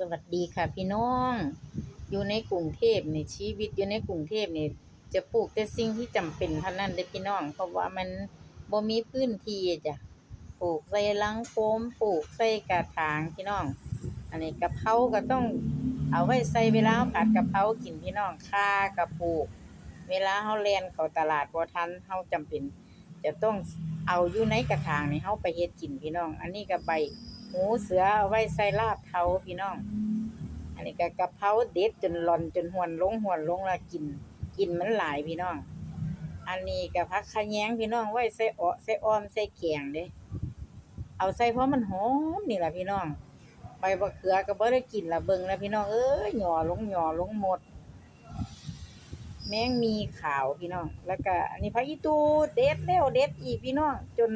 สวัสดีค่ะพี่น้อง อยู่ในกรุงเทพนี่ชีวิตอยู่ในกรุงเทพเนี่จะปลูกแต่สิ่งที่จำเป็นเท่านั้นเด้อพี่น้อง เพราะว่ามันบ่มีพื้นที่จ้ะปลูกใส่ลังโฟมปลูกใส่กระถางพี่น้อง อันนี้กะเพราก็ต้องเอาไว้ใส่เวลาผัดกะเพรากินพี่น้องข่าก็ปลูก เวลาเฮาแล่นเขาตลาดบ่ทันเฮาจำเป็น จะต้องเอาอยู่ในกระถางนี่เฮาไปเฮ็ดกินพี่น้อง อันนี้ก็ใบ หูเสือเอาไว้ใส่ลาบเทาพี่น้อง อันนี้ก็กะเพราเด็ดจนหลอนจนหวนลงหวนลงล้วกิน กินมันหลายพี่น้อง อันนี้ก็ผักขะแยงพี่น้องไว้ใส่เออใส่ออมใส่แกงเด้ เอาใส่เพราะมันหอมนี่ละพี่น้องใบมะเขือก็บ่ได้กินละเบิงแล้วพี่น้องเอ้ยหย่อลงหย่อลงหมด แมงมีขาวพี่น้อง แล้วก็อันนี้ผักอีตูเด็ดแล้วเด็ดอีกพี่น้องจน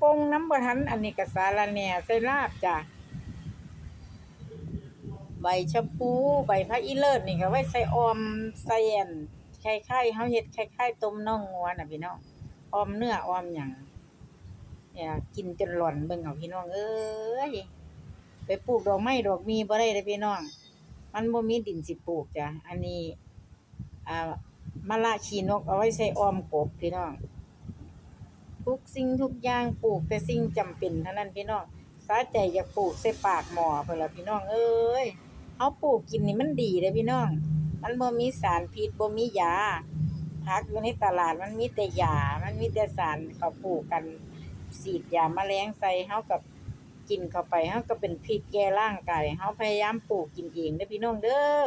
ปงน้ำบ่ทันอันนี้ก็สารแหน่ใส่ลาบจ้ะใบชะพูใบพระอีเลิศนี่ก็ไว้ใส่ออมใส่แอนไข่ไข่เฮาเฮ็ดไข่ไข่ต้มน่องงัวน่ะพี่น้องออมเนื้อออมหยังเนี่ยกินจนหล่อนเบิ่งเอาพี่น้องเอ้ยไปปลูกดอกไม้ดอกมีบ่ได้เด้อพี่น้อง มันบ่มีดินสิปลูกจ้ะอันนี้อ่ามะละขี้นกเอาไว้ใส่ออมกบพี่น้อง ทุกสิ่งทุกอย่างปลูกแต่สิ่งจำเป็นเท่านั้นพี่น้องสาใจอยากปลูกใส่ปากหมอเพิ่นล่ะพี่น้องเอ้ยเฮาปลูกกินนี่มันดีเด้พี่น้อง มันบ่มีสารพิษบ่มียาผักอยู่ในตลาดมันมีแต่ยา มันมีแต่สารเขาปลูกกันฉีดยาแมลงใส่เฮากับกินเข้าไปเฮาก็เป็นพิษแก่ร่างกายเฮาพยายามปลูกกินเองเด้อพี่น้องเด้อ